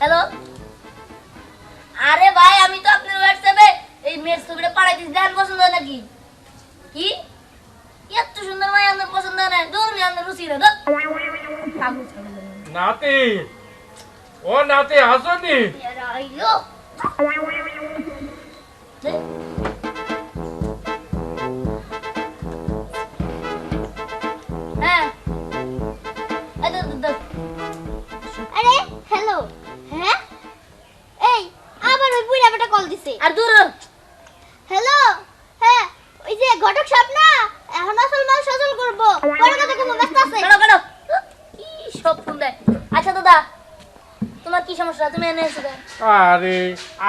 Hello আরে ভাই আমি তো আপনার হোয়াটসঅ্যাপে এই মেয়ের ছবিটা পাঠাই দিচ্ছি দেন পছন্দ হয় নাকি? কি? এত সুন্দর ভাই আপনার পছন্দ হয় না। দূর নি আপনার রুচি না নাতি ও নাতি আসনি? আইয়ো। হ্যাঁ। আরে হ্যালো হ্যাঁ? এই আবার ওই বুড়া বেটা কল দিছে। আর দূর হ্যালো হ্যাঁ ওই যে ঘটক সাহেব না? এখন আসল মাল সজল করব। পরে কথা কম ব্যস্ত আছে? কাটো কাটো কি সব ফোন দেয়? আচ্ছা দাদা তোমার কি সমস্যা? তুমি এনে এসে আরে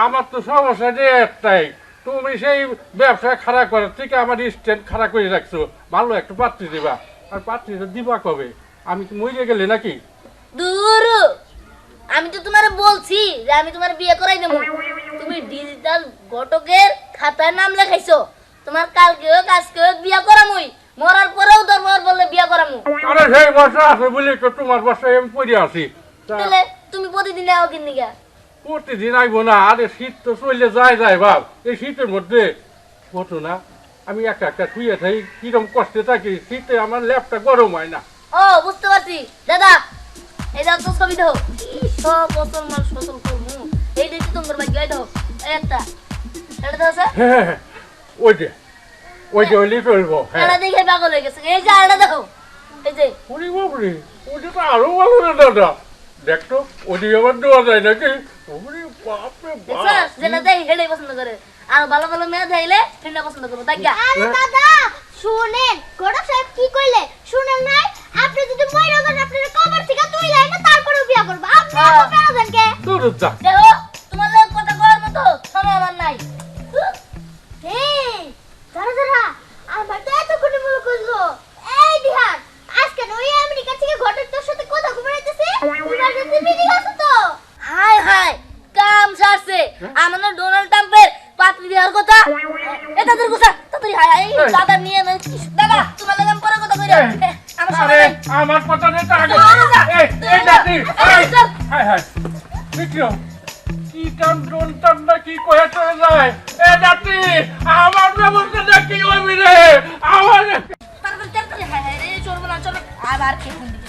আমার তো সমস্যা যে একটাই। তুমি সেই ব্যবসা খারাপ করার থেকে আমার স্ট্যান্ড খারাপ করে রাখছো। ভালো একটা পাত্রী দিবা। আর পাত্রীটা দিবা কবে? আমি কি মরে গেলে নাকি? আমি তো তোমার বলছি যে আমি তোমার বিয়ে করাই দেবো তুমি ডিজিটাল ঘটকের খাতায় নাম লেখাইছো। তোমার কালকে হোক আজকে হোক বিয়ে করামুই। মরার পরেও তোর দরবার বললে বিয়ে করামু। আরে সেই বর্ষা আছে বলে তো তোমার বর্ষায় আমি পড়ে আছি। তাহলে তুমি প্রতিদিন আও কিনি গা? প্রতিদিন আইবো না। আরে শীত তো চলে যায় যায় বাপ। এই শীতের মধ্যে হতো না। আমি একা একা শুয়ে থাকি কিরম কষ্টে থাকি। শীতে আমার ল্যাপটা গরম হয় না। ও বুঝতে পারছি। দাদা এই দাও তো ছবি দাও। সব বছর মাল ফসল করব। এই দেখছি তোমার ভাগ্য এই দাও একটা এটা দাও স্যার হ্যাঁ হ্যাঁ, ওই যে ওই যে ওইলি চলবো হ্যাঁ। এটা দেখে পাগল হয়ে গেছে। এই যে আরেকটা দেখো এই যে। ওরে বাবরে ওটা তো আরও ভালো রে দাদা। দেখতো ওদিকে আবার দেওয়া যায় নাকি? ওরে বাপরে বাপ। যেটা দেয় হেডেই পছন্দ করে। আর ভালো ভালো মেয়ে দেখলে সেটা পছন্দ করব তাই? আরে দাদা শুনেন ঘটক সাহেব কি কইলে? শুনেন নাই? আপনি যদি মইরা যান আপনার হ্যাঁ। এত কেন দেন কে তোর যা। দেখো তোমার লোক কথা করার মতো সময় আমার নাই। এই দাঁড়া দাঁড়া। আমার তো এত কোটি করল? এই বিহার আজকে ওই আমেরিকা থেকে ঘটক তোর সাথে কথা ঘুমাইতেছে ইমার্জেন্সি মিটিং আছে তো? হাই হাই কাম সারছে। আমার ডোনাল্ড ট্রাম্পের পাত্রী দেওয়ার কথা। এ তাদের কথা তাড়াতাড়ি হাই হাই দাদা নিয়ে দাদা তোমার পরে কথা কইরা আমার কথা নেই আগে এই এই, এই চল। হাই হাই বিক্রম, কি টান ডোন টান কি কয়ে চলে যায়? এ নাতি, আমার ব্যবস্থা কি হইবি রে আমার তাড়াতাড়ি তাড়াতাড়ি হাই হাই রে চলবো না চলো। আবার কে ফোন দিবে।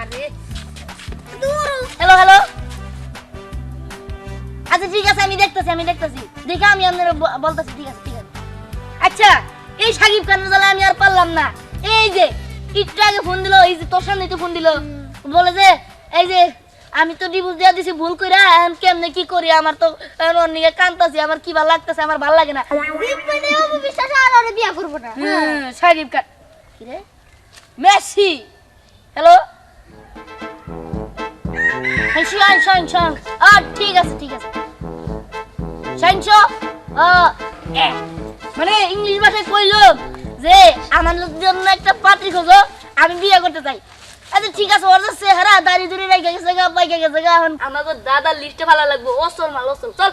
আরে হ্যালো হ্যালো আচ্ছা ঠিক আছে, আমি দেখতেছি আমি দেখতেছি। দেখে আমি আপনার বলতেছি, ঠিক আছে ঠিক আছে। আচ্ছা এই সাকিব জ্বালায় আমি আর পারলাম না। এই যে, একটু আগে ফোন দিল, এই যে তোর সামনে ফোন দিল। বলে যে এই যে আমি তো ডিভোর্স দেওয়া দিছি ভুল কইরা এখন কেমনে কি করি? আমার তো ওর নিয়ে কান্তাছি আমার কি ভালো লাগতেছে আমার ভালো লাগে না। অপু বিশ্বাস আর ওরে বিয়া করব না। সাকিব খান। কি রে Messi hello shine shine shine আ ঠিক আছে ঠিক আছে। Shine show. মানে ইংলিশ ভাষায় কইলো যে আমার জন্য একটা পাত্রী খোঁজো আমি বিয়ে করতে চাই। আচ্ছা ঠিক আছে ওর যে চেহারা দাড়ি দুড়ি রেখে গেছে গা পাইকে গেছে গা এখন। আমাকে দাদার লিস্টে ভালো লাগবে। ওসল মাল ওসল চল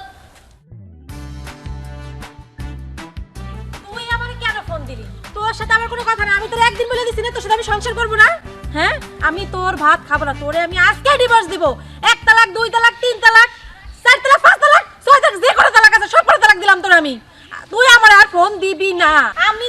তুই আমাকে কেন ফোন দিলি? তোর সাথে আমার কোনো কথা না। আমি তোর একদিন বলে দিছি না তোর সাথে আমি সংসার করব না। হ্যাঁ? আমি তোর ভাত খাব না। তোরে আমি আজকে ডিভোর্স দিব। এক তালাক দুই তালাক তিন তালাক চার তালাক পাঁচ তালাক ছয় তালাক যে কোনো তালাক আছে সব করে তালাক দিলাম তোর আমি। তুই আমার আর ফোন দিবি না। আমি